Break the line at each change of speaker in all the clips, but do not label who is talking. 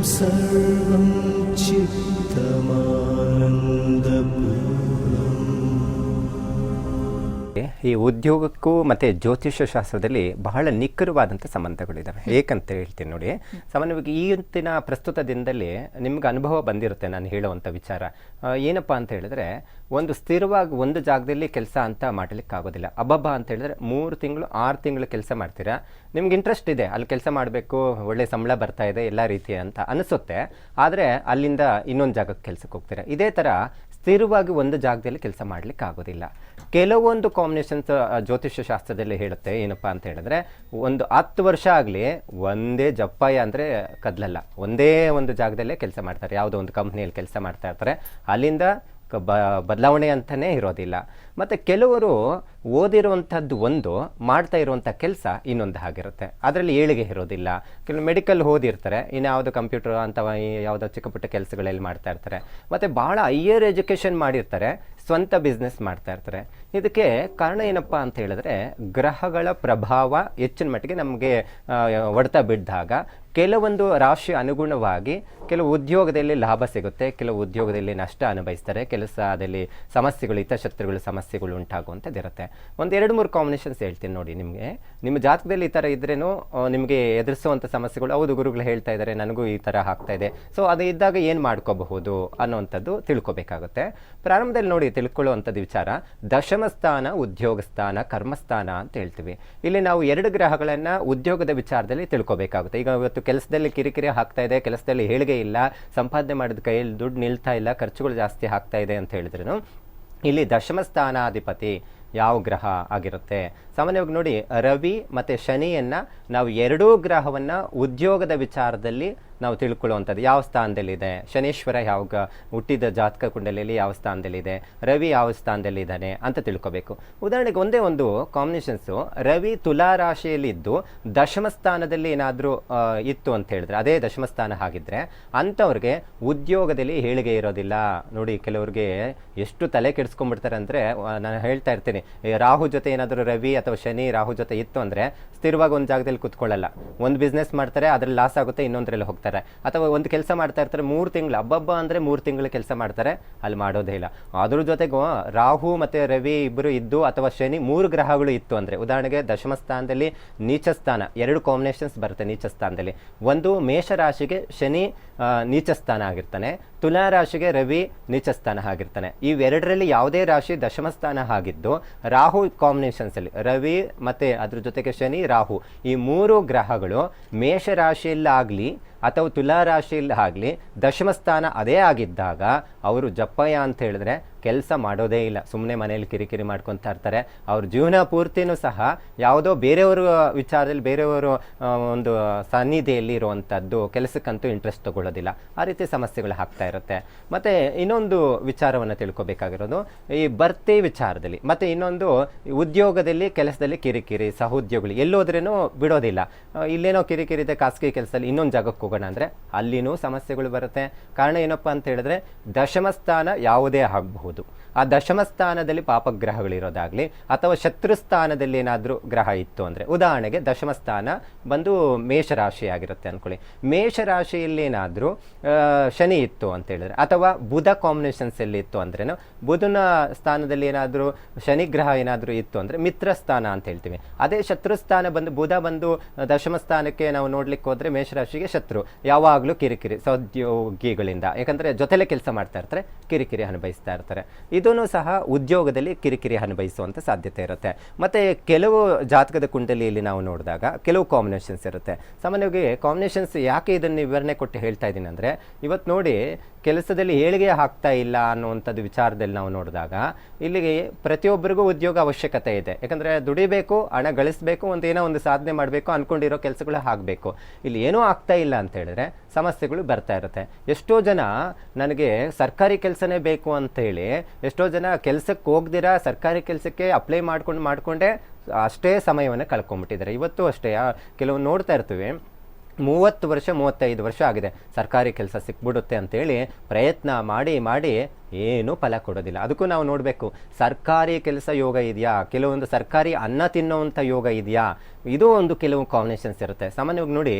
सर्वं चित्तमानन्दपूर्णम्
ಈ ಉದ್ಯೋಗಕ್ಕೂ ಮತ್ತು ಜ್ಯೋತಿಷ್ಯ ಶಾಸ್ತ್ರದಲ್ಲಿ ಬಹಳ ನಿಖರವಾದಂಥ ಸಂಬಂಧಗಳಿದ್ದಾವೆ ಏಕಂತ ಹೇಳ್ತೀನಿ ನೋಡಿ ಸಾಮಾನ್ಯವಾಗಿ ಈಗಿನ ಪ್ರಸ್ತುತ ದಿನದಲ್ಲಿ ನಿಮ್ಗೆ ಅನುಭವ ಬಂದಿರುತ್ತೆ ನಾನು ಹೇಳುವಂಥ ವಿಚಾರ ಆ, ಏನಪ್ಪ ಅಂತ ಹೇಳಿದ್ರೆ ಒಂದು ಸ್ಥಿರವಾಗಿ ಒಂದು ಜಾಗದಲ್ಲಿ ಕೆಲಸ ಅಂತ ಮಾಡಲಿಕ್ಕೆ ಆಗೋದಿಲ್ಲ ಅಬ್ಬಬ್ಬ ಅಂತ ಹೇಳಿದ್ರೆ ಮೂರು ತಿಂಗಳು, ಆರು ತಿಂಗಳು ಕೆಲಸ ಮಾಡ್ತೀರಾ? ನಿಮ್ಗೆ ಇಂಟ್ರೆಸ್ಟ್ ಇದೆ. ಅಲ್ಲಿ ಕೆಲಸ ಮಾಡಬೇಕು, ಒಳ್ಳೆ ಸಂಬಳ ಬರ್ತಾ ಇದೆ, ಎಲ್ಲ ರೀತಿ ಅಂತ ಅನಿಸುತ್ತೆ. ಆದರೆ ಅಲ್ಲಿಂದ ಇನ್ನೊಂದು ಜಾಗಕ್ಕೆ ಕೆಲಸಕ್ಕೆ ಹೋಗ್ತೀರಾ? ಇದೇ ಥರ ಸ್ಥಿರವಾಗಿ ಒಂದು ಜಾಗದಲ್ಲಿ ಕೆಲಸ ಮಾಡ್ಲಿಕ್ಕೆ ಆಗೋದಿಲ್ಲ ಕೆಲವೊಂದು ಕಾಂಬಿನೇಷನ್ಸ್ ಜ್ಯೋತಿಷ್ಯ ಶಾಸ್ತ್ರದಲ್ಲಿ ಹೇಳುತ್ತೆ, ಏನಪ್ಪಾ ಅಂತ ಹೇಳಿದ್ರೆ, ಒಂದು ಹತ್ತು ವರ್ಷ ಆಗಲಿ ಒಂದೇ ಜಪ್ಪಾಯ ಅಂದರೆ ಕದಲಲ್ಲ. ಒಂದೇ ಒಂದು ಜಾಗದಲ್ಲೇ ಕೆಲಸ ಮಾಡ್ತಾರೆ. ಯಾವುದೋ ಒಂದು ಕಂಪ್ನಿಯಲ್ಲಿ ಕೆಲಸ ಮಾಡ್ತಾ ಇರ್ತಾರೆ. ಅಲ್ಲಿಂದ ಬದಲಾವಣೆ ಅಂತಲೇ ಇರೋದಿಲ್ಲ. ಮತ್ತು ಕೆಲವರು ಓದಿರುವಂಥದ್ದು ಒಂದು, ಮಾಡ್ತಾ ಇರುವಂಥ ಕೆಲಸ ಇನ್ನೊಂದು ಆಗಿರುತ್ತೆ ಅದರಲ್ಲಿ ಏಳಿಗೆ ಇರೋದಿಲ್ಲ. ಕೆಲವು ಮೆಡಿಕಲ್ ಓದಿರ್ತಾರೆ. ಇನ್ನು ಯಾವುದೋ ಕಂಪ್ಯೂಟರ್ ಅಥವಾ ಯಾವುದೋ ಚಿಕ್ಕ ಪುಟ್ಟ ಕೆಲಸಗಳಲ್ಲಿ ಮಾಡ್ತಾ ಇರ್ತಾರೆ. ಮತ್ತು ಭಾಳ ಹೈಯರ್ ಎಜುಕೇಷನ್ ಮಾಡಿರ್ತಾರೆ. ಸ್ವಂತ ಬಿಸ್ನೆಸ್ ಮಾಡ್ತಾ ಇರ್ತಾರೆ. ಇದಕ್ಕೆ ಕಾರಣ ಏನಪ್ಪ ಅಂತ ಹೇಳಿದ್ರೆ, ಗ್ರಹಗಳ ಪ್ರಭಾವ ಹೆಚ್ಚಿನ ಮಟ್ಟಿಗೆ ನಮಗೆ ಹೊಡೆತ ಬಿದ್ದಾಗ ಕೆಲವೊಂದು ರಾಶಿ ಅನುಗುಣವಾಗಿ ಕೆಲವು ಉದ್ಯೋಗದಲ್ಲಿ ಲಾಭ ಸಿಗುತ್ತೆ, ಕೆಲವು ಉದ್ಯೋಗದಲ್ಲಿ ನಷ್ಟ ಅನುಭವಿಸ್ತಾರೆ ಕೆಲಸದಲ್ಲಿ ಸಮಸ್ಯೆಗಳು, ಹಿತಶತ್ರುಗಳು ಸಮಸ್ಯೆಗಳು ಉಂಟಾಗುವಂಥದ್ದು ಇರುತ್ತೆ. ಒಂದು ಎರಡು ಮೂರು ಕಾಂಬಿನೇಷನ್ಸ್ ಹೇಳ್ತೀನಿ ನೋಡಿ ನಿಮಗೆ. ನಿಮ್ಮ ಜಾತಕದಲ್ಲಿ ಈ ಥರ ಇದ್ರೇನು ನಿಮಗೆ ಎದುರಿಸುವಂಥ ಸಮಸ್ಯೆಗಳು, ಹೌದು ಗುರುಗಳು ಹೇಳ್ತಾ ಇದ್ದಾರೆ, ನನಗೂ ಈ ಥರ ಆಗ್ತಾ ಇದೆ. ಸೊ ಅದು ಇದ್ದಾಗ ಏನು ಮಾಡ್ಕೋಬಹುದು ಅನ್ನೋವಂಥದ್ದು ತಿಳ್ಕೊಬೇಕಾಗುತ್ತೆ. ಪ್ರಾರಂಭದಲ್ಲಿ ನೋಡಿ, ತಿಳ್ಕೊಳ್ಳುವಂಥದ್ದು ವಿಚಾರ. ದಶಮ ಸ್ಥಾನ, ಉದ್ಯೋಗ ಸ್ಥಾನ ಕರ್ಮಸ್ಥಾನ ಅಂತ ಹೇಳ್ತೀವಿ. ಇಲ್ಲಿ ನಾವು ಎರಡು ಗ್ರಹಗಳನ್ನು ಉದ್ಯೋಗದ ವಿಚಾರದಲ್ಲಿ ತಿಳ್ಕೊಬೇಕಾಗುತ್ತೆ. ಈಗ ಇವತ್ತು ಕೆಲಸದಲ್ಲಿ ಕಿರಿಕಿರಿ ಆಗ್ತಾ ಇದೆ, ಕೆಲಸದಲ್ಲಿ ಹೇಳಿಗೆ ಇಲ್ಲ, ಸಂಪಾದನೆ ಮಾಡಿದ ಕೈಯಲ್ಲಿ ದುಡ್ಡು ನಿಲ್ತಾ ಇಲ್ಲ, ಖರ್ಚುಗಳು ಜಾಸ್ತಿ ಆಗ್ತಾ ಇದೆ ಅಂತ ಹೇಳಿದ್ರು ಇಲ್ಲಿ ದಶಮ ಸ್ಥಾನಾಧಿಪತಿ ಯಾವ ಗ್ರಹ ಆಗಿರುತ್ತೆ? ಸಾಮಾನ್ಯವಾಗಿ ನೋಡಿ, ರವಿ ಮತ್ತು ಶನಿಯನ್ನು ನಾವು ಎರಡೂ ಗ್ರಹವನ್ನು ಉದ್ಯೋಗದ ವಿಚಾರದಲ್ಲಿ ನಾವು ತಿಳ್ಕೊಳ್ಳುವಂಥದ್ದು. ಯಾವ ಸ್ಥಾನದಲ್ಲಿದೆ? ಶನೇಶ್ವರ ಯಾವ ಹುಟ್ಟಿದ ಜಾತಕ ಕುಂಡಲಿಯಲ್ಲಿ ಯಾವ ಸ್ಥಾನದಲ್ಲಿದೆ? ರವಿ ಯಾವ ಸ್ಥಾನದಲ್ಲಿದ್ದಾನೆ ಅಂತ ತಿಳ್ಕೊಬೇಕು. ಉದಾಹರಣೆಗೆ ಒಂದೇ ಒಂದು ಕಾಂಬಿನೇಷನ್ಸು ರವಿ ತುಲಾ ರಾಶಿಯಲ್ಲಿದ್ದು ದಶಮ ಸ್ಥಾನದಲ್ಲಿ ಏನಾದರೂ ಇತ್ತು ಅಂತ ಹೇಳಿದ್ರೆ, ಅದೇ ದಶಮ ಸ್ಥಾನ ಆಗಿದ್ದರೆ ಅಂಥವ್ರಿಗೆ ಉದ್ಯೋಗದಲ್ಲಿ ಹೇಳಿಗೆ ಇರೋದಿಲ್ಲ. ನೋಡಿ, ಕೆಲವ್ರಿಗೆ ಎಷ್ಟು ತಲೆ ಕೆಡಿಸ್ಕೊಂಡ್ಬಿಡ್ತಾರೆ ಅಂದರೆ ನಾನು ಹೇಳ್ತಾ ಇರ್ತೀನಿ ರಾಹು ಜೊತೆ ಏನಾದರೂ ರವಿ ಅಥವಾ ಶನಿ, ರಾಹು ಜೊತೆ ಇತ್ತು ಅಂದರೆ ಸ್ಥಿರವಾಗಿ ಒಂದು ಜಾಗದಲ್ಲಿ ಕುತ್ಕೊಳ್ಳಲ್ಲ. ಒಂದು ಬಿಸ್ನೆಸ್ ಮಾಡ್ತಾರೆ, ಅದರಲ್ಲಿ ಲಾಸ್ ಆಗುತ್ತೆ, ಇನ್ನೊಂದರಲ್ಲಿ ಹೋಗ್ತಾರೆ. ಅಥವಾ ಒಂದು ಕೆಲಸ ಮಾಡ್ತಾ ಇರ್ತಾರೆ, ಮೂರು ತಿಂಗಳು, ಹಬ್ಬಬ್ಬ ಅಂದರೆ ಮೂರು ತಿಂಗಳು ಕೆಲಸ ಮಾಡ್ತಾರೆ, ಅಲ್ಲಿ ಮಾಡೋದೇ ಇಲ್ಲ. ಅದ್ರ ಜೊತೆಗೂ ರಾಹು ಮತ್ತು ರವಿ ಇಬ್ಬರು ಇದ್ದು ಅಥವಾ ಶನಿ, ಮೂರು ಗ್ರಹಗಳು ಇತ್ತು ಅಂದರೆ, ಉದಾಹರಣೆಗೆ ದಶಮ ಸ್ಥಾನದಲ್ಲಿ ನೀಚ ಸ್ಥಾನ ಎರಡು ಕಾಂಬಿನೇಷನ್ಸ್ ಬರುತ್ತೆ ನೀಚ ಸ್ಥಾನದಲ್ಲಿ ಒಂದು ಮೇಷ ರಾಶಿಗೆ ಶನಿ ನೀಚ ಸ್ಥಾನ ಆಗಿರ್ತಾನೆ. ತುಲಾ ರಾಶಿಗೆ ರವಿ ನೀಚ ಸ್ಥಾನ ಆಗಿರ್ತಾನೆ ಇವೆರಡರಲ್ಲಿ ಯಾವುದೇ ರಾಶಿ ದಶಮ ಸ್ಥಾನ ಆಗಿದ್ದು, ರಾಹು ಕಾಂಬಿನೇಷನ್ಸಲ್ಲಿ ರವಿ ಮತ್ತು ಅದ್ರ ಜೊತೆಗೆ ಶನಿ, ರಾಹು. ಈ ಮೂರು ಗ್ರಹಗಳು ಮೇಷ ರಾಶಿಯಲ್ಲಾಗಲಿ ಅಥವಾ ತುಲಾ ರಾಶಿಯಲ್ಲಿ ಆಗಲಿ ದಶಮ ಸ್ಥಾನ ಅದೇ ಆಗಿದ್ದಾಗ, ಅವರು ಜಪ್ಪಯ್ಯ ಅಂತ ಹೇಳಿದ್ರೆ ಕೆಲಸ ಮಾಡೋದೇ ಇಲ್ಲ. ಸುಮ್ಮನೆ ಮನೇಲಿ ಕಿರಿಕಿರಿ ಮಾಡ್ಕೊತಾ ಇರ್ತಾರೆ. ಅವ್ರ ಜೀವನ ಪೂರ್ತಿನೂ ಸಹ ಯಾವುದೋ ಬೇರೆಯವರು ವಿಚಾರದಲ್ಲಿ ಬೇರೆಯವರು ಒಂದು ಸನ್ನಿಧಿಯಲ್ಲಿ ಇರುವಂಥದ್ದು ಕೆಲಸಕ್ಕಂತೂ ಇಂಟ್ರೆಸ್ಟ್ ತಗೊಳ್ಳೋದಿಲ್ಲ. ಆ ರೀತಿ ಸಮಸ್ಯೆಗಳು ಆಗ್ತಾ ಇರುತ್ತೆ. ಮತ್ತು ಇನ್ನೊಂದು ವಿಚಾರವನ್ನು ತಿಳ್ಕೊಬೇಕಾಗಿರೋದು, ಈ ಭರ್ತಿ ವಿಚಾರದಲ್ಲಿ, ಮತ್ತು ಇನ್ನೊಂದು ಉದ್ಯೋಗದಲ್ಲಿ, ಕೆಲಸದಲ್ಲಿ ಕಿರಿಕಿರಿ, ಸಹೋದ್ಯೋಗಿಗಳು ಎಲ್ಲೋದ್ರೇನೂ ಬಿಡೋದಿಲ್ಲ. ಇಲ್ಲೇನೋ ಕಿರಿಕಿರಿ ಇದೆ, ಖಾಸಗಿ ಕೆಲಸದಲ್ಲಿ ಇನ್ನೊಂದು ಜಾಗಕ್ಕೆ ಹೋಗೋಣ ಅಂದರೆ ಅಲ್ಲಿನೂ ಸಮಸ್ಯೆಗಳು ಬರುತ್ತೆ. ಕಾರಣ ಏನಪ್ಪ ಅಂತ ಹೇಳಿದ್ರೆ ದಶಮ ಸ್ಥಾನ ಯಾವುದೇ ಆಗಬಹುದು. ಮಾಡಬಹುದು ಆ ದಶಮ ಸ್ಥಾನದಲ್ಲಿ ಪಾಪಗ್ರಹಗಳಿರೋದಾಗಲಿ ಅಥವಾ ಶತ್ರು ಸ್ಥಾನದಲ್ಲಿ ಏನಾದರೂ ಗ್ರಹ ಇತ್ತು ಅಂದರೆ, ಉದಾಹರಣೆಗೆ ದಶಮ ಸ್ಥಾನ ಬಂದು ಮೇಷರಾಶಿ ಆಗಿರುತ್ತೆ ಅಂದ್ಕೊಳ್ಳಿ ಮೇಷರಾಶಿಯಲ್ಲಿ ಏನಾದರೂ ಶನಿ ಇತ್ತು ಅಂತ ಹೇಳಿದ್ರೆ, ಅಥವಾ ಬುಧ ಕಾಂಬಿನೇಷನ್ಸ್ ಎಲ್ಲಿ ಇತ್ತು ಅಂದ್ರೇನು, ಬುಧನ ಸ್ಥಾನದಲ್ಲಿ ಏನಾದರೂ ಶನಿ ಗ್ರಹ ಏನಾದರೂ ಇತ್ತು ಅಂದರೆ ಮಿತ್ರ ಸ್ಥಾನ ಅಂತ ಹೇಳ್ತೀವಿ. ಅದೇ ಶತ್ರು ಸ್ಥಾನ ಬಂದು, ಬುಧ ಬಂದು ದಶಮ ಸ್ಥಾನಕ್ಕೆ ನಾವು ನೋಡ್ಲಿಕ್ಕೆ ಹೋದ್ರೆ ಮೇಷರಾಶಿಗೆ ಶತ್ರು. ಯಾವಾಗಲೂ ಕಿರಿಕಿರಿ, ಸೌದ್ಯೋಗಿಗಳಿಂದ. ಯಾಕಂದ್ರೆ ಜೊತೆಲೆ ಕೆಲಸ ಮಾಡ್ತಾ ಇರ್ತಾರೆ, ಕಿರಿಕಿರಿ ಅನುಭವಿಸ್ತಾ ಇರ್ತಾರೆ. ಇದನ್ನು ಸಹ ಉದ್ಯೋಗದಲ್ಲಿ ಕಿರಿಕಿರಿ ಅನುಭವಿಸುವಂಥ ಸಾಧ್ಯತೆ ಇರುತ್ತೆ. ಮತ್ತು ಕೆಲವು ಜಾತಕದ ಕುಂಡಲಿಯಲ್ಲಿ ನಾವು ನೋಡಿದಾಗ ಕೆಲವು ಕಾಂಬಿನೇಷನ್ಸ್ ಇರುತ್ತೆ. ಸಾಮಾನ್ಯವಾಗಿ ಕಾಂಬಿನೇಷನ್ಸ್ ಯಾಕೆ ಇದನ್ನು ವಿವರಣೆ ಕೊಟ್ಟು ಹೇಳ್ತಾ ಇದ್ದೀನಿ ಅಂದರೆ, ಇವತ್ತು ನೋಡಿ ಕೆಲಸದಲ್ಲಿ ಏಳಿಗೆ ಆಗ್ತಾ ಇಲ್ಲ ಅನ್ನುವಂಥದ್ದು ವಿಚಾರದಲ್ಲಿ ನಾವು ನೋಡಿದಾಗ ಇಲ್ಲಿಗೆ ಪ್ರತಿಯೊಬ್ಬರಿಗೂ ಉದ್ಯೋಗ ಅವಶ್ಯಕತೆ ಇದೆ. ಯಾಕಂದರೆ ದುಡಿಬೇಕು, ಹಣ ಗಳಿಸಬೇಕು, ಒಂದು ಏನೋ ಒಂದು ಸಾಧನೆ ಮಾಡಬೇಕು ಅಂದ್ಕೊಂಡಿರೋ ಕೆಲಸಗಳು ಆಗಬೇಕು. ಇಲ್ಲಿ ಏನೂ ಆಗ್ತಾ ಇಲ್ಲ ಅಂತ ಹೇಳಿದ್ರೆ ಸಮಸ್ಯೆಗಳು ಬರ್ತಾ ಇರುತ್ತೆ. ಎಷ್ಟೋ ಜನ ನನಗೆ ಸರ್ಕಾರಿ ಕೆಲಸನೇ ಬೇಕು ಅಂತ ಹೇಳಿ ಎಷ್ಟೋ ಜನ ಕೆಲಸಕ್ಕೆ ಹೋಗ್ದಿರ, ಸರ್ಕಾರಿ ಕೆಲಸಕ್ಕೆ ಅಪ್ಲೈ ಮಾಡ್ಕೊಂಡು ಮಾಡಿಕೊಂಡೇ ಅಷ್ಟೇ ಸಮಯವನ್ನು ಕಳ್ಕೊಂಬಿಟ್ಟಿದ್ದಾರೆ ಇವತ್ತು ಅಷ್ಟೇ ಕೆಲವು ನೋಡ್ತಾ ಇರ್ತೀವಿ. ಮೂವತ್ತು ವರ್ಷ ಮೂವತ್ತೈದು ವರ್ಷ ಆಗಿದೆ. ಸರ್ಕಾರಿ ಕೆಲಸ ಸಿಕ್ಬಿಡುತ್ತೆ ಅಂತೇಳಿ ಪ್ರಯತ್ನ ಮಾಡಿ ಮಾಡಿ ಏನೂ ಫಲ ಕೊಡೋದಿಲ್ಲ. ಅದಕ್ಕೂ ನಾವು ನೋಡಬೇಕು, ಸರ್ಕಾರಿ ಕೆಲಸ ಯೋಗ ಇದೆಯಾ? ಕೆಲವೊಂದು ಸರ್ಕಾರಿ ಅನ್ನ ತಿನ್ನುವಂಥ ಯೋಗ ಇದೆಯಾ? ಇದು ಒಂದು ಕೆಲವು ಕಾಂಬಿನೇಷನ್ಸ್ ಇರುತ್ತೆ. ಸಾಮಾನ್ಯವಾಗಿ ನೋಡಿ,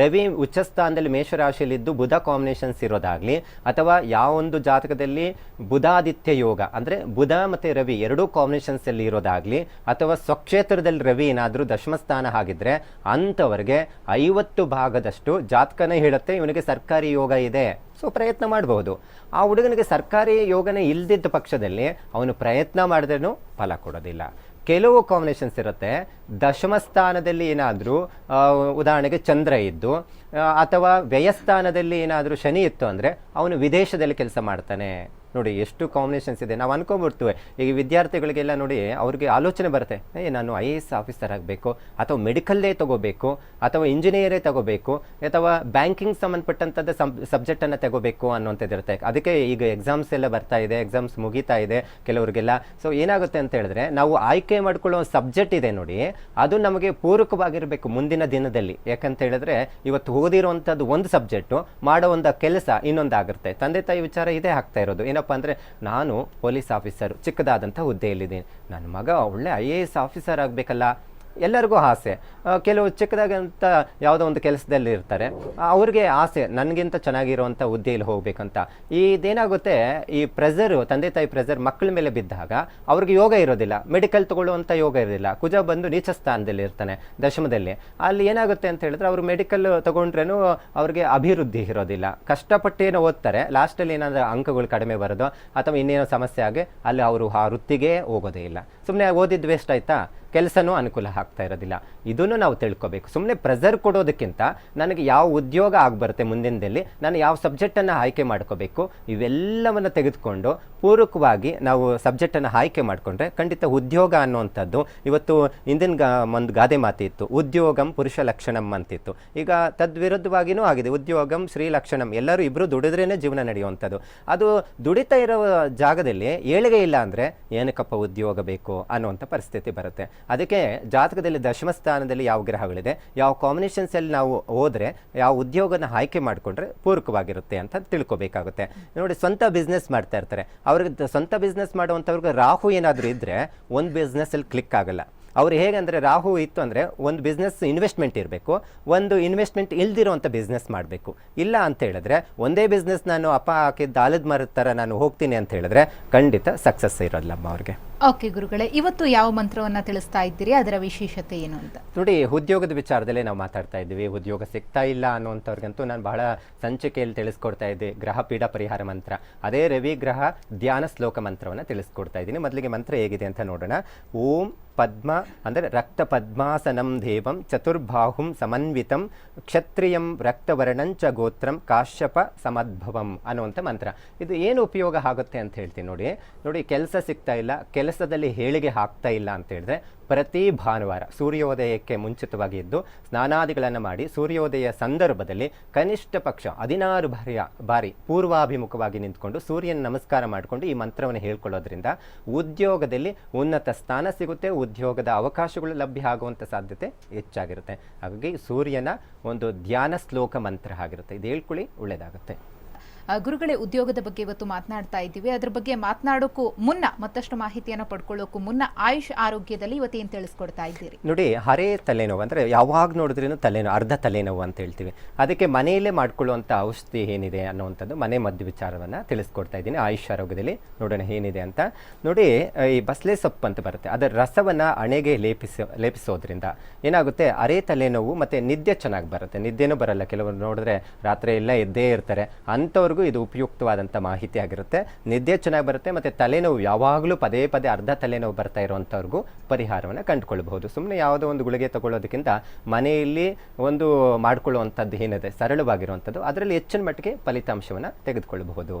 ರವಿ ಉಚ್ಚಸ್ಥಾನದಲ್ಲಿ ಮೇಷರಾಶಿಯಲ್ಲಿದ್ದು ಬುಧ ಕಾಂಬಿನೇಷನ್ಸ್ ಇರೋದಾಗ್ಲಿ, ಅಥವಾ ಯಾವ ಒಂದು ಜಾತಕದಲ್ಲಿ ಬುಧಾದಿತ್ಯ ಯೋಗ, ಅಂದರೆ ಬುಧ ಮತ್ತು ರವಿ ಎರಡೂ ಕಾಂಬಿನೇಷನ್ಸಲ್ಲಿ ಇರೋದಾಗ್ಲಿ, ಅಥವಾ ಸ್ವಕ್ಷೇತ್ರದಲ್ಲಿ ರವಿ ಏನಾದರೂ ದಶಮಸ್ಥಾನ ಆಗಿದ್ದರೆ ಅಂಥವ್ರಿಗೆ ಐವತ್ತು ಭಾಗದಷ್ಟು ಜಾತಕನೇ ಹೇಳುತ್ತೆ, ಇವನಿಗೆ ಸರ್ಕಾರಿ ಯೋಗ ಇದೆ. ಸೊ ಪ್ರಯತ್ನ ಮಾಡಬಹುದು. ಆ ಹುಡುಗನಿಗೆ ಸರ್ಕಾರಿ ಯೋಗನೇ ಇಲ್ಲದಿದ್ದ ಪಕ್ಷದಲ್ಲಿ ಅವನು ಪ್ರಯತ್ನ ಮಾಡಿದ್ರೂ ಫಲ ಕೊಡೋದಿಲ್ಲ. ಕೆಲವು ಕಾಂಬಿನೇಷನ್ಸ್ ಇರುತ್ತೆ. ದಶಮ ಸ್ಥಾನದಲ್ಲಿ ಏನಾದರೂ ಉದಾಹರಣೆಗೆ ಚಂದ್ರ ಇದ್ದು ಅಥವಾ ವ್ಯಯಸ್ಥಾನದಲ್ಲಿ ಏನಾದರೂ ಶನಿ ಇತ್ತು ಅಂದರೆ ಅವನು ವಿದೇಶದಲ್ಲಿ ಕೆಲಸ ಮಾಡ್ತಾನೆ. ನೋಡಿ, ಎಷ್ಟು ಕಾಂಬಿನೇಷನ್ಸ್ ಇದೆ. ನಾವು ಅನ್ಕೊಂಡ್ಬಿಡ್ತೀವಿ ಈಗ ವಿದ್ಯಾರ್ಥಿಗಳಿಗೆಲ್ಲ ನೋಡಿ, ಅವ್ರಿಗೆ ಆಲೋಚನೆ ಬರುತ್ತೆ. ಏ, ನಾನು ಐ ಎ ಎಸ್ ಆಫೀಸರ್ ಆಗಬೇಕು, ಅಥವಾ ಮೆಡಿಕಲ್ಲೇ ತಗೋಬೇಕು, ಅಥವಾ ಇಂಜಿನಿಯರೇ ತಗೋಬೇಕು, ಅಥವಾ ಬ್ಯಾಂಕಿಂಗ್ ಸಂಬಂಧಪಟ್ಟಂಥದ್ದು ಸಬ್ಜೆಕ್ಟನ್ನು ತಗೋಬೇಕು ಅನ್ನೋಂಥದ್ದು ಇರುತ್ತೆ ಅದಕ್ಕೆ ಈಗ ಎಕ್ಸಾಮ್ಸ್ ಎಲ್ಲ ಬರ್ತಾ ಇದೆ ಎಕ್ಸಾಮ್ಸ್ ಮುಗೀತಾ ಇದೆ ಕೆಲವರಿಗೆಲ್ಲ. ಸೊ ಏನಾಗುತ್ತೆ ಅಂತ ಹೇಳಿದ್ರೆ, ನಾವು ಆಯ್ಕೆ ಮಾಡ್ಕೊಳ್ಳೋ ಸಬ್ಜೆಕ್ಟ್ ಇದೆ ನೋಡಿ, ಅದು ನಮಗೆ ಪೂರಕವಾಗಿರಬೇಕು ಮುಂದಿನ ದಿನದಲ್ಲಿ. ಯಾಕಂತ ಹೇಳಿದ್ರೆ, ಇವತ್ತು ಓದಿರುವಂಥದ್ದು ಒಂದು ಸಬ್ಜೆಕ್ಟು ಮಾಡೋ ಒಂದು ಕೆಲಸ ಇನ್ನೊಂದಾಗಿರುತ್ತೆ ತಂದೆ ತಾಯಿ ವಿಚಾರ ಇದೇ ಆಗ್ತಾ ಇರೋದು. ಏನಪ್ಪ ಅಂದರೆ ನಾನು ಪೊಲೀಸ್ ಆಫೀಸರ್ ಚಿಕ್ಕದಾದಂಥ ಹುದ್ದೆಯಲ್ಲಿದ್ದೀನಿ. ನನ್ನ ಮಗ ಒಳ್ಳೆ ಐ ಎ ಎಸ್ ಆಫೀಸರ್ ಆಗಬೇಕಲ್ಲ. ಎಲ್ಲರಿಗೂ ಆಸೆ. ಕೆಲವು ಚಿಕ್ಕದಾಗಂತ ಯಾವುದೋ ಒಂದು ಕೆಲಸದಲ್ಲಿ ಇರ್ತಾರೆ. ಅವ್ರಿಗೆ ಆಸೆ, ನನಗಿಂತ ಚೆನ್ನಾಗಿರುವಂಥ ಹುದ್ದೆಯಲ್ಲಿ ಹೋಗ್ಬೇಕಂತ. ಇದೇನಾಗುತ್ತೆ, ಈ ಪ್ರೆಸರು ತಂದೆ ತಾಯಿ ಪ್ರೆಸರ್ ಮಕ್ಕಳ ಮೇಲೆ ಬಿದ್ದಾಗ ಅವ್ರಿಗೆ ಯೋಗ ಇರೋದಿಲ್ಲ. ಮೆಡಿಕಲ್ ತೊಗೊಳ್ಳುವಂಥ ಯೋಗ ಇರೋದಿಲ್ಲ. ಕುಜ ಬಂದು ನೀಚ ಸ್ಥಾನದಲ್ಲಿ ಇರ್ತಾನೆ ದಶಮದಲ್ಲಿ. ಅಲ್ಲಿ ಏನಾಗುತ್ತೆ ಅಂತ ಹೇಳಿದ್ರೆ ಅವರು ಮೆಡಿಕಲ್ ತಗೊಂಡ್ರೇನು ಅವ್ರಿಗೆ ಅಭಿವೃದ್ಧಿ ಇರೋದಿಲ್ಲ. ಕಷ್ಟಪಟ್ಟೇನೋ ಓದ್ತಾರೆ. ಲಾಸ್ಟಲ್ಲಿ ಏನಾದರೂ ಅಂಕಗಳು ಕಡಿಮೆ ಬರೋದು ಅಥವಾ ಇನ್ನೇನೋ ಸಮಸ್ಯೆ ಆಗಿ ಅಲ್ಲಿ ಅವರು ಆ ವೃತ್ತಿಗೆ ಹೋಗೋದೇ ಇಲ್ಲ. ಸುಮ್ಮನೆ ಓದಿದ್ದು ವೇಸ್ಟ್ ಆಯ್ತಾ? ಕೆಲಸನೂ ಅನುಕೂಲ ಆಗ್ತಾ ಇರೋದಿಲ್ಲ. ಇದನ್ನು ನಾವು ತಿಳ್ಕೊಬೇಕು. ಸುಮ್ಮನೆ ಪ್ರೆಸರ್ ಕೊಡೋದಕ್ಕಿಂತ ನನಗೆ ಯಾವ ಉದ್ಯೋಗ ಆಗಿಬರುತ್ತೆ ಮುಂದಿನದಲ್ಲಿ, ನಾನು ಯಾವ ಸಬ್ಜೆಕ್ಟನ್ನು ಆಯ್ಕೆ ಮಾಡ್ಕೋಬೇಕು, ಇವೆಲ್ಲವನ್ನು ತೆಗೆದುಕೊಂಡು ಪೂರಕವಾಗಿ ನಾವು ಸಬ್ಜೆಕ್ಟನ್ನು ಆಯ್ಕೆ ಮಾಡಿಕೊಂಡ್ರೆ ಖಂಡಿತ ಉದ್ಯೋಗ ಅನ್ನುವಂಥದ್ದು ಇವತ್ತು ಹಿಂದಿನ ಗಾ, ಒಂದು ಗಾದೆ ಮಾತಿತ್ತು, ಉದ್ಯೋಗಂ ಪುರುಷ ಲಕ್ಷಣಂ ಅಂತಿತ್ತು. ಈಗ ತದ್ವಿರುದ್ಧವಾಗಿಯೂ ಆಗಿದೆ, ಉದ್ಯೋಗಂ ಶ್ರೀ ಲಕ್ಷಣಂ, ಎಲ್ಲರೂ ಇಬ್ಬರು ದುಡಿದ್ರೇ ಜೀವನ ನಡೆಯುವಂಥದ್ದು. ಅದು ದುಡಿತಾ ಇರೋ ಜಾಗದಲ್ಲಿ ಏಳಿಗೆ ಇಲ್ಲ ಅಂದರೆ ಏನಕ್ಕಪ್ಪ ಉದ್ಯೋಗ ಬೇಕು ಅನ್ನುವಂಥ ಪರಿಸ್ಥಿತಿ ಬರುತ್ತೆ. ಅದಕ್ಕೆ ಜಾತಕದಲ್ಲಿ ದಶಮ ಸ್ಥಾನದಲ್ಲಿ ಯಾವ ಗ್ರಹಗಳಿದೆ, ಯಾವ ಕಾಂಬಿನೇಷನ್ಸಲ್ಲಿ ನಾವು ಹೋದರೆ, ಯಾವ ಉದ್ಯೋಗನ ಆಯ್ಕೆ ಮಾಡಿಕೊಂಡ್ರೆ ಪೂರಕವಾಗಿರುತ್ತೆ ಅಂತ ತಿಳ್ಕೊಬೇಕಾಗುತ್ತೆ. ನೋಡಿ, ಸ್ವಂತ ಬಿಸ್ನೆಸ್ ಮಾಡ್ತಾ ಇರ್ತಾರೆ. ಅವ್ರಿಗೆ ಸ್ವಂತ ಬಿಸ್ನೆಸ್ ಮಾಡುವಂಥವ್ರಿಗೆ ರಾಹು ಏನಾದರೂ ಇದ್ದರೆ ಒಂದು ಬಿಸ್ನೆಸ್ಸಲ್ಲಿ ಕ್ಲಿಕ್ ಆಗಲ್ಲ. ಅವ್ರು ಹೇಗಂದರೆ ರಾಹು ಇತ್ತು ಅಂದರೆ ಒಂದು ಬಿಸ್ನೆಸ್ ಇನ್ವೆಸ್ಟ್ಮೆಂಟ್ ಇರಬೇಕು ಒಂದು ಇನ್ವೆಸ್ಟ್ಮೆಂಟ್ ಇಲ್ದಿರೋಂಥ ಬಿಸ್ನೆಸ್ ಮಾಡಬೇಕು. ಇಲ್ಲ ಅಂತ ಹೇಳಿದ್ರೆ ಒಂದೇ ಬಿಸ್ನೆಸ್ ನಾನು ಅಪ್ಪ ಹಾಕಿದ್ದ ಆಲದ ಮರದ ಥರ ನಾನು ಹೋಗ್ತೀನಿ ಅಂತ ಹೇಳಿದ್ರೆ ಖಂಡಿತ ಸಕ್ಸಸ್ ಇರೋಲ್ಲಮ್ಮ ಅವ್ರಿಗೆ.
ಓಕೆ ಗುರುಗಳೇ ಇವತ್ತು ಯಾವ ಮಂತ್ರವನ್ನು ತಿಳಿಸ್ತಾ ಇದ್ದೀರಿ? ಅದರ ವಿಶೇಷತೆ ಏನು ಅಂತ?
ನೋಡಿ ಉದ್ಯೋಗದ ವಿಚಾರದಲ್ಲೇ ನಾವು ಮಾತಾಡ್ತಾ ಇದ್ದೀವಿ. ಉದ್ಯೋಗ ಸಿಗ್ತಾ ಇಲ್ಲ ಅನ್ನುವಂಥವ್ರಿಗಂತೂ ನಾನು ಬಹಳ ಸಂಚಿಕೆಯಲ್ಲಿ ತಿಳಿಸ್ಕೊಡ್ತಾ ಇದ್ದೆ. ಗ್ರಹ ಪೀಡ ಪರಿಹಾರ ಮಂತ್ರ. ಅದೇ ರವಿ ಗ್ರಹ ಧ್ಯಾನ ಶ್ಲೋಕ ಮಂತ್ರವನ್ನು ತಿಳಿಸ್ಕೊಡ್ತಾ ಇದ್ದೀನಿ. ಮೊದಲಿಗೆ ಮಂತ್ರ ಹೇಗಿದೆ ಅಂತ ನೋಡೋಣ. ಓಂ ಪದ್ಮ ಅಂದರೆ ರಕ್ತ ಪದ್ಮಾಸನಂ ದೇವಂ ಚತುರ್ಬಾಹುಂ ಸಮನ್ವಿತಂ ಕ್ಷತ್ರಿಯಂ ರಕ್ತವರ್ಣಂಚ ಗೋತ್ರಂ ಕಾಶ್ಯಪ ಸಮದ್ಭವಂ ಅನ್ನುವಂಥ ಮಂತ್ರ. ಇದು ಏನು ಉಪಯೋಗ ಆಗುತ್ತೆ ಅಂತ ಹೇಳ್ತೀನಿ ನೋಡಿ. ನೋಡಿ, ಕೆಲಸ ಸಿಗ್ತಾ ಇಲ್ಲ. ಕೆಲಸದಲ್ಲಿ ಹೇಳಿಗೆ ಹಾಕ್ತಾ ಇಲ್ಲ ಅಂತ ಹೇಳಿದ್ರೆ ಪ್ರತಿ ಭಾನುವಾರ ಸೂರ್ಯೋದಯಕ್ಕೆ ಮುಂಚಿತವಾಗಿ ಎದ್ದು ಸ್ನಾನಾದಿಗಳನ್ನು ಮಾಡಿ ಸೂರ್ಯೋದಯ ಸಂದರ್ಭದಲ್ಲಿ ಕನಿಷ್ಠ ಪಕ್ಷ ಹದಿನಾರು ಬಾರಿಯ ಬಾರಿ ಪೂರ್ವಾಭಿಮುಖವಾಗಿ ನಿಂತ್ಕೊಂಡು ಸೂರ್ಯನ ನಮಸ್ಕಾರ ಮಾಡಿಕೊಂಡು ಈ ಮಂತ್ರವನ್ನು ಹೇಳ್ಕೊಳ್ಳೋದ್ರಿಂದ ಉದ್ಯೋಗದಲ್ಲಿ ಉನ್ನತ ಸ್ಥಾನ ಸಿಗುತ್ತೆ, ಉದ್ಯೋಗದ ಅವಕಾಶಗಳು ಲಭ್ಯ ಆಗುವಂಥ ಸಾಧ್ಯತೆ ಹೆಚ್ಚಾಗಿರುತ್ತೆ. ಹಾಗಾಗಿ ಸೂರ್ಯನ ಒಂದು ಧ್ಯಾನ ಶ್ಲೋಕ ಮಂತ್ರ ಆಗಿರುತ್ತೆ. ಇದು ಹೇಳ್ಕೊಳ್ಳಿ, ಒಳ್ಳೆಯದಾಗುತ್ತೆ.
ಗುರುಗಳೇ, ಉದ್ಯೋಗದ ಬಗ್ಗೆ ಇವತ್ತು ಮಾತನಾಡ್ತಾ ಇದ್ದೀವಿ. ಅದ್ರ ಬಗ್ಗೆ ಮಾತನಾಡೋಕ್ಕೂ ಮುನ್ನ, ಮತ್ತಷ್ಟು ಮಾಹಿತಿಯನ್ನು ಪಡ್ಕೊಳ್ಳೋಕ್ಕೂ ಮುನ್ನ ಆಯುಷ್ ಆರೋಗ್ಯದಲ್ಲಿ ಇವತ್ತು ಏನು ತಿಳಿಸ್ಕೊಡ್ತಾ ಇದ್ದೀರಿ?
ನೋಡಿ, ಹರೇ ತಲೆನೋವು ಅಂದರೆ ಯಾವಾಗ ನೋಡಿದ್ರೂ ತಲೆನೋವು ಅರ್ಧ ತಲೆನೋವು ಅಂತ ಹೇಳ್ತೀವಿ. ಅದಕ್ಕೆ ಮನೆಯಲ್ಲೇ ಮಾಡ್ಕೊಳ್ಳುವಂಥ ಔಷಧಿ ಏನಿದೆ ಅನ್ನುವಂಥದ್ದು ಮನೆ ಮದ್ದು ವಿಚಾರವನ್ನು ತಿಳಿಸ್ಕೊಡ್ತಾ ಇದ್ದೀನಿ ಆಯುಷ್ ಆರೋಗ್ಯದಲ್ಲಿ. ನೋಡೋಣ ಏನಿದೆ ಅಂತ. ನೋಡಿ, ಈ ಬಸ್ಲೆ ಸೊಪ್ಪು ಅಂತ ಬರುತ್ತೆ. ಅದರ ರಸವನ್ನು ಹಣೆಗೆ ಲೇಪಿಸ, ಲೇಪಿಸೋದ್ರಿಂದ ಏನಾಗುತ್ತೆ? ಅರೆ ತಲೆನೋವು ಮತ್ತು ನಿದ್ದೆ ಚೆನ್ನಾಗಿ ಬರುತ್ತೆ. ನಿದ್ದೆನೂ ಬರಲ್ಲ. ಕೆಲವರು ನೋಡಿದ್ರೆ ರಾತ್ರಿ ಎಲ್ಲ ಎದ್ದೇ ಇರ್ತಾರೆ. ಅಂಥವ್ರಿಗೂ ಇದು ಉಪಯುಕ್ತವಾದಂಥ ಮಾಹಿತಿ ಆಗಿರುತ್ತೆ. ನಿದ್ದೆ ಚೆನ್ನಾಗಿ ಬರುತ್ತೆ ಮತ್ತು ತಲೆನೋವು ಯಾವಾಗಲೂ ಪದೇ ಪದೇ ಅರ್ಧ ತಲೆನೋವು ಬರ್ತಾ ಇರುವಂಥವ್ರಿಗೂ ಪರಿಹಾರವನ್ನು ಕಂಡುಕೊಳ್ಬಹುದು ಸುಮ್ಮನೆ ಯಾವುದೋ ಒಂದು ಗುಳಿಗೆ ತಗೊಳ್ಳೋದಕ್ಕಿಂತ ಮನೆಯಲ್ಲಿ ಒಂದು ಮಾಡಿಕೊಳ್ಳುವಂಥದ್ದು ಏನಿದೆ ಸರಳವಾಗಿರುವಂಥದ್ದು ಅದರಲ್ಲಿ ಹೆಚ್ಚಿನ ಮಟ್ಟಿಗೆ ಫಲಿತಾಂಶವನ್ನು ತೆಗೆದುಕೊಳ್ಳಬಹುದು.